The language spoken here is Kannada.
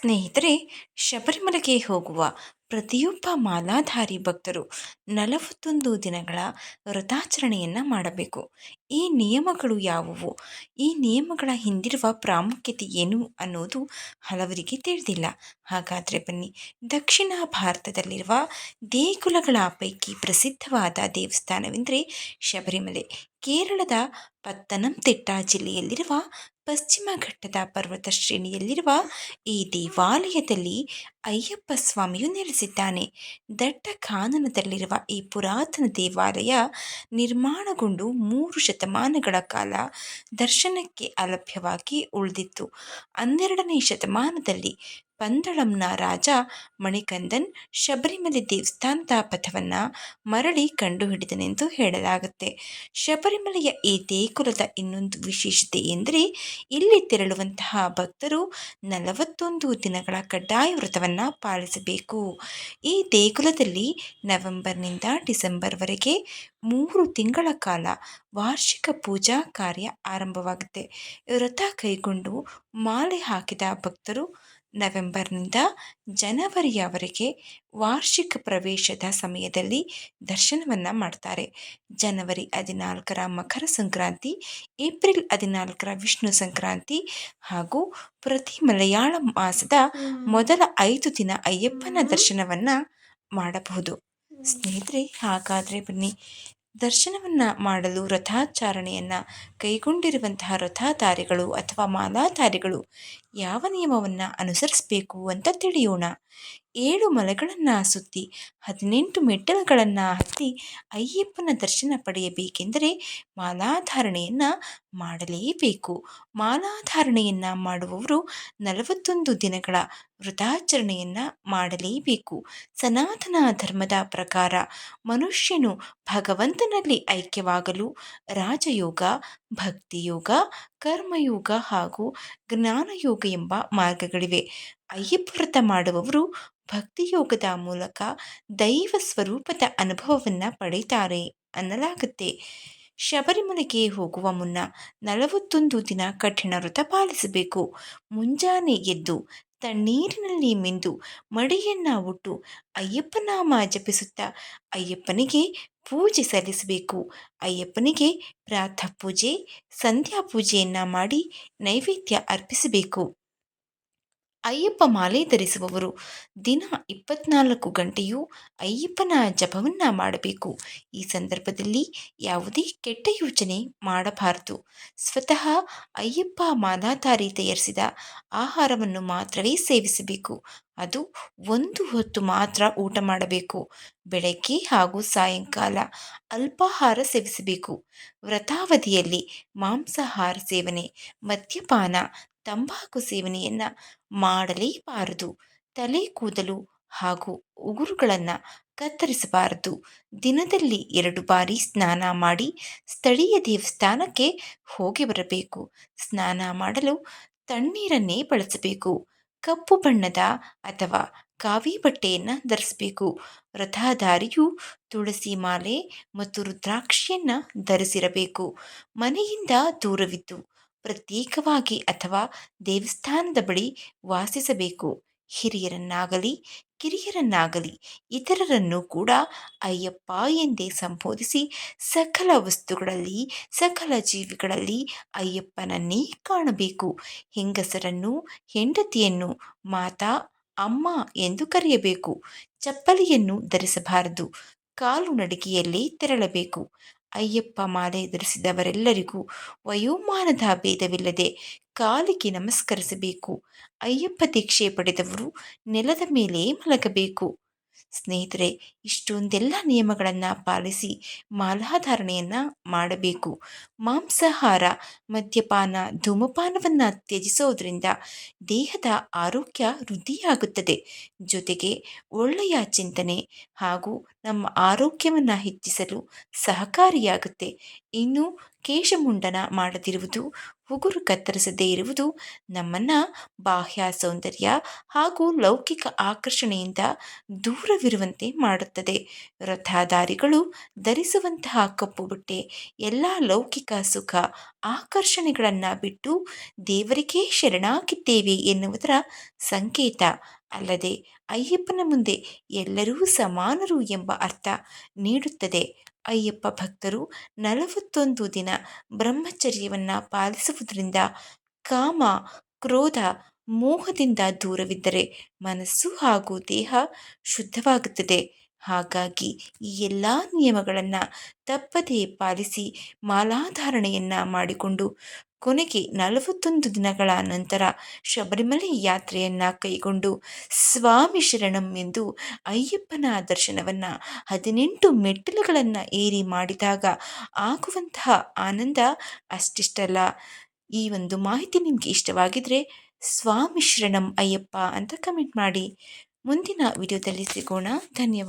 ಸ್ನೇಹಿತರೆ ಶಬರಿಮಲೆಗೆ ಹೋಗುವ ಪ್ರತಿಯೊಬ್ಬ ಮಾಲಾಧಾರಿ ಭಕ್ತರು ನಲವತ್ತೊಂದು ದಿನಗಳ ವ್ರತಾಚರಣೆಯನ್ನು ಮಾಡಬೇಕು. ಈ ನಿಯಮಗಳು ಯಾವುವು? ಈ ನಿಯಮಗಳ ಹಿಂದಿರುವ ಪ್ರಾಮುಖ್ಯತೆ ಏನು ಅನ್ನೋದು ಹಲವರಿಗೆ ತಿಳಿದಿಲ್ಲ. ಹಾಗಾದರೆ ಬನ್ನಿ. ದಕ್ಷಿಣ ಭಾರತದಲ್ಲಿರುವ ದೇಗುಲಗಳ ಪೈಕಿ ಪ್ರಸಿದ್ಧವಾದ ದೇವಸ್ಥಾನವೆಂದರೆ ಶಬರಿಮಲೆ. ಕೇರಳದ ಪತ್ತನಂತಿಟ್ಟ ಜಿಲ್ಲೆಯಲ್ಲಿರುವ ಪಶ್ಚಿಮ ಘಟ್ಟದ ಪರ್ವತ ಶ್ರೇಣಿಯಲ್ಲಿರುವ ಈ ದೇವಾಲಯದಲ್ಲಿ ಅಯ್ಯಪ್ಪ ಸ್ವಾಮಿಯು ನೆಲೆಸಿದ್ದಾನೆ. ದಟ್ಟ ಕಾನನದಲ್ಲಿರುವ ಈ ಪುರಾತನ ದೇವಾಲಯ ನಿರ್ಮಾಣಗೊಂಡು ಮೂರು ಶತಮಾನಗಳ ಕಾಲ ದರ್ಶನಕ್ಕೆ ಅಲಭ್ಯವಾಗಿ ಉಳಿದಿತ್ತು. ಹನ್ನೆರಡನೇ ಶತಮಾನದಲ್ಲಿ ಪಂದಳಂನ ರಾಜ ಮಣಿಕಂದನ್ ಶಬರಿಮಲೆ ದೇವಸ್ಥಾನದ ಪಥವನ್ನು ಮರಳಿ ಕಂಡುಹಿಡಿದನೆಂದು ಹೇಳಲಾಗುತ್ತೆ. ಶಬರಿಮಲೆಯ ಈ ದೇಗುಲದ ಇನ್ನೊಂದು ವಿಶೇಷತೆ ಎಂದರೆ, ಇಲ್ಲಿ ತೆರಳುವಂತಹ ಭಕ್ತರು ನಲವತ್ತೊಂದು ದಿನಗಳ ಕಡ್ಡಾಯ ವ್ರತವನ್ನು ಪಾಲಿಸಬೇಕು. ಈ ದೇಗುಲದಲ್ಲಿ ನವೆಂಬರ್ನಿಂದ ಡಿಸೆಂಬರ್ವರೆಗೆ ಮೂರು ತಿಂಗಳ ಕಾಲ ವಾರ್ಷಿಕ ಪೂಜಾ ಕಾರ್ಯ ಆರಂಭವಾಗುತ್ತೆ. ವ್ರತ ಕೈಗೊಂಡು ಮಾಲೆ ಹಾಕಿದ ಭಕ್ತರು ನವೆಂಬರ್ನಿಂದ ಜನವರಿಯವರೆಗೆ ವಾರ್ಷಿಕ ಪ್ರವೇಶದ ಸಮಯದಲ್ಲಿ ದರ್ಶನವನ್ನು ಮಾಡ್ತಾರೆ. ಜನವರಿ ಹದಿನಾಲ್ಕರ ಮಕರ ಸಂಕ್ರಾಂತಿ ಏಪ್ರಿಲ್ ಹದಿನಾಲ್ಕರ ವಿಷ್ಣು ಸಂಕ್ರಾಂತಿ ಹಾಗೂ ಪ್ರತಿ ಮಲಯಾಳ ಮಾಸದ ಮೊದಲ ಐದು ದಿನ ಅಯ್ಯಪ್ಪನ ದರ್ಶನವನ್ನು ಮಾಡಬಹುದು. ಸ್ನೇಹಿತರೆ ಹಾಗಾದರೆ ಬನ್ನಿ. ದರ್ಶನವನ್ನು ಮಾಡಲು ರಥಾಚಾರಣೆಯನ್ನು ಕೈಗೊಂಡಿರುವಂತಹ ರಥಾಧಾರಿಗಳು ಅಥವಾ ಮಾಲಾಧಾರಿಗಳು ಯಾವ ನಿಯಮವನ್ನು ಅನುಸರಿಸಬೇಕು ಅಂತ ತಿಳಿಯೋಣ. ಏಳು ಮಲೆಗಳನ್ನು ಸುತ್ತಿ, ಹದಿನೆಂಟು ಮೆಟ್ಟಲುಗಳನ್ನು ಹತ್ತಿ ಅಯ್ಯಪ್ಪನ ದರ್ಶನ ಪಡೆಯಬೇಕೆಂದರೆ ಮಾಲಾಧಾರಣೆಯನ್ನು ಮಾಡಲೇಬೇಕು. ಮಾಲಾಧಾರಣೆಯನ್ನು ಮಾಡುವವರು ನಲವತ್ತೊಂದು ದಿನಗಳ ವ್ರತಾಚರಣೆಯನ್ನು ಮಾಡಲೇಬೇಕು. ಸನಾತನ ಧರ್ಮದ ಪ್ರಕಾರ ಮನುಷ್ಯನು ಭಗವಂತನಲ್ಲಿ ಐಕ್ಯವಾಗಲು ರಾಜಯೋಗ ಭಕ್ತಿಯೋಗ, ಕರ್ಮಯೋಗ ಹಾಗೂ ಜ್ಞಾನಯೋಗ ಎಂಬ ಮಾರ್ಗಗಳಿವೆ. ಅಯ್ಯಪ್ಪ ವ್ರತ ಮಾಡುವವರು ಭಕ್ತಿಯೋಗದ ಮೂಲಕ ದೈವ ಸ್ವರೂಪದ ಅನುಭವವನ್ನು ಪಡೀತಾರೆ ಅನ್ನಲಾಗುತ್ತೆ. ಶಬರಿಮಲೆಗೆ ಹೋಗುವ ಮುನ್ನ ನಲವತ್ತೊಂದು ದಿನ ಕಠಿಣ ವ್ರತ ಪಾಲಿಸಬೇಕು. ಮುಂಜಾನೆ ಎದ್ದು ತಣ್ಣೀರಿನಲ್ಲಿ ಮಿಂದು ಮಡಿಯನ್ನ ಉಟ್ಟು ಅಯ್ಯಪ್ಪನಾಮ ಜಪಿಸುತ್ತಾ ಅಯ್ಯಪ್ಪನಿಗೆ ಪೂಜೆ ಸಲ್ಲಿಸಬೇಕು. ಅಯ್ಯಪ್ಪನಿಗೆ ಪ್ರಾತಃ ಪೂಜೆ, ಸಂಧ್ಯಾ ಪೂಜೆಯನ್ನು ಮಾಡಿ ನೈವೇದ್ಯ ಅರ್ಪಿಸಬೇಕು. ಅಯ್ಯಪ್ಪ ಮಾಲೆ ಧರಿಸುವವರು. ದಿನ ಇಪ್ಪತ್ನಾಲ್ಕು ಗಂಟೆಯೂ ಅಯ್ಯಪ್ಪನ ಜಪವನ್ನು ಮಾಡಬೇಕು. ಈ ಸಂದರ್ಭದಲ್ಲಿ ಯಾವುದೇ ಕೆಟ್ಟ ಯೋಚನೆ ಮಾಡಬಾರದು. ಸ್ವತಃ ಅಯ್ಯಪ್ಪ ಮಾಲಾಧಾರಿ ತಯಾರಿಸಿದ ಆಹಾರವನ್ನು ಮಾತ್ರವೇ ಸೇವಿಸಬೇಕು. ಅದು ಒಂದು ಹೊತ್ತು ಮಾತ್ರ ಊಟ ಮಾಡಬೇಕು. ಬೆಳಗ್ಗೆ ಹಾಗೂ ಸಾಯಂಕಾಲ ಅಲ್ಪಾಹಾರ ಸೇವಿಸಬೇಕು. ವ್ರತಾವಧಿಯಲ್ಲಿ ಮಾಂಸಾಹಾರ ಸೇವನೆ, ಮದ್ಯಪಾನ ತಂಬಾಕು ಸೇವನೆಯನ್ನು ಮಾಡಲೇಬಾರದು. ತಲೆ ಕೂದಲು ಹಾಗೂ ಉಗುರುಗಳನ್ನು ಕತ್ತರಿಸಬಾರದು. ದಿನದಲ್ಲಿ ಎರಡು ಬಾರಿ ಸ್ನಾನ ಮಾಡಿ ಸ್ಥಳೀಯ ದೇವಸ್ಥಾನಕ್ಕೆ ಹೋಗಿ ಬರಬೇಕು. ಸ್ನಾನ ಮಾಡಲು ತಣ್ಣೀರನ್ನೇ ಬಳಸಬೇಕು. ಕಪ್ಪು ಬಣ್ಣದ ಅಥವಾ ಕಾವಿ ಬಟ್ಟೆಯನ್ನು ಧರಿಸಬೇಕು. ವ್ರತಧಾರಿಯು ತುಳಸಿ ಮಾಲೆ ಮತ್ತು ರುದ್ರಾಕ್ಷಿಯನ್ನು ಧರಿಸಿರಬೇಕು. ಮನೆಯಿಂದ ದೂರವಿದ್ದು ಪ್ರತ್ಯೇಕವಾಗಿ ಅಥವಾ ದೇವಸ್ಥಾನದ ಬಳಿ ವಾಸಿಸಬೇಕು. ಹಿರಿಯರನ್ನಾಗಲಿ, ಕಿರಿಯರನ್ನಾಗಲಿ ಇತರರನ್ನು ಕೂಡ ಅಯ್ಯಪ್ಪ ಎಂದೇ ಸಂಬೋಧಿಸಿ ಸಕಲ ವಸ್ತುಗಳಲ್ಲಿ, ಸಕಲ ಜೀವಿಗಳಲ್ಲಿ ಅಯ್ಯಪ್ಪನನ್ನೇ ಕಾಣಬೇಕು. ಹೆಂಗಸರನ್ನು, ಹೆಂಡತಿಯನ್ನು ಮಾತಾ, ಅಮ್ಮ ಎಂದು ಕರೆಯಬೇಕು. ಚಪ್ಪಲಿಯನ್ನು ಧರಿಸಬಾರದು. ಕಾಲು ನಡಿಗೆಯಲ್ಲೇ ತೆರಳಬೇಕು. ಅಯ್ಯಪ್ಪ ಮಾಲೆ ಧರಿಸಿದವರೆಲ್ಲರಿಗೂ ವಯೋಮಾನದ ಭೇದವಿಲ್ಲದೆ ಕಾಲಿಗೆ ನಮಸ್ಕರಿಸಬೇಕು. ಅಯ್ಯಪ್ಪ ದೀಕ್ಷೆ ಪಡೆದವರು ನೆಲದ ಮೇಲೆ ಮಲಗಬೇಕು. ಸ್ನೇಹಿತರೆ, ಇಷ್ಟೊಂದೆಲ್ಲ ನಿಯಮಗಳನ್ನು ಪಾಲಿಸಿ ಮಾಲಾಧಾರಣೆಯನ್ನು ಮಾಡಬೇಕು. ಮಾಂಸಾಹಾರ, ಮದ್ಯಪಾನ, ಧೂಮಪಾನವನ್ನು ತ್ಯಜಿಸೋದ್ರಿಂದ ದೇಹದ ಆರೋಗ್ಯ ವೃದ್ಧಿಯಾಗುತ್ತದೆ. ಜೊತೆಗೆ ಒಳ್ಳೆಯ ಚಿಂತನೆ ಹಾಗೂ ನಮ್ಮ ಆರೋಗ್ಯವನ್ನು ಹೆಚ್ಚಿಸಲು ಸಹಕಾರಿಯಾಗುತ್ತೆ. ಇನ್ನು ಕೇಶಮುಂಡನ ಮಾಡದಿರುವುದು, ಉಗುರು ಕತ್ತರಿಸದೇ ಇರುವುದು ನಮ್ಮನ್ನು ಬಾಹ್ಯ ಸೌಂದರ್ಯ ಹಾಗೂ ಲೌಕಿಕ ಆಕರ್ಷಣೆಯಿಂದ ದೂರವಿರುವಂತೆ ಮಾಡುತ್ತದೆ. ರಥಧಾರಿಗಳು ಧರಿಸುವಂತಹ ಕಪ್ಪು ಬಟ್ಟೆ, ಎಲ್ಲ ಲೌಕಿಕ ಸುಖ ಆಕರ್ಷಣೆಗಳನ್ನು ಬಿಟ್ಟು ದೇವರಿಗೇ ಶರಣಾಗಿದ್ದೇವೆ ಎನ್ನುವುದರ ಸಂಕೇತ ಅಲ್ಲದೆ ಅಯ್ಯಪ್ಪನ ಮುಂದೆ ಎಲ್ಲರೂ ಸಮಾನರು ಎಂಬ ಅರ್ಥ ನೀಡುತ್ತದೆ. ಅಯ್ಯಪ್ಪ ಭಕ್ತರು ನಲವತ್ತೊಂದು ದಿನ ಬ್ರಹ್ಮಚರ್ಯವನ್ನು ಪಾಲಿಸುವುದರಿಂದ ಕಾಮ, ಕ್ರೋಧ, ಮೋಹದಿಂದ ದೂರವಿದ್ದರೆ ಮನಸ್ಸು ಹಾಗೂ ದೇಹ ಶುದ್ಧವಾಗುತ್ತದೆ. ಹಾಗಾಗಿ ಈ ಎಲ್ಲ ನಿಯಮಗಳನ್ನು ತಪ್ಪದೇ ಪಾಲಿಸಿ ಮಾಲಾಧಾರಣೆಯನ್ನು ಮಾಡಿಕೊಂಡು ಕೊನೆಗೆ ನಲವತ್ತೊಂದು ದಿನಗಳ ನಂತರ ಶಬರಿಮಲೆ ಯಾತ್ರೆಯನ್ನು ಕೈಗೊಂಡು ಸ್ವಾಮಿ ಶರಣಂ ಎಂದು ಅಯ್ಯಪ್ಪನ ದರ್ಶನವನ್ನು ಹದಿನೆಂಟು ಮೆಟ್ಟಿಲುಗಳನ್ನು ಏರಿ ಮಾಡಿದಾಗ ಆಗುವಂತಹ ಆನಂದ ಅಷ್ಟಿಷ್ಟಲ್ಲ. ಈ ಒಂದು ಮಾಹಿತಿ ನಿಮಗೆ ಇಷ್ಟವಾಗಿದ್ದರೆ ಸ್ವಾಮಿ ಶರಣಂ ಅಯ್ಯಪ್ಪ ಅಂತ ಕಮೆಂಟ್ ಮಾಡಿ. ಮುಂದಿನ ವಿಡಿಯೋದಲ್ಲಿ ಸಿಗೋಣ. ಧನ್ಯವಾದ.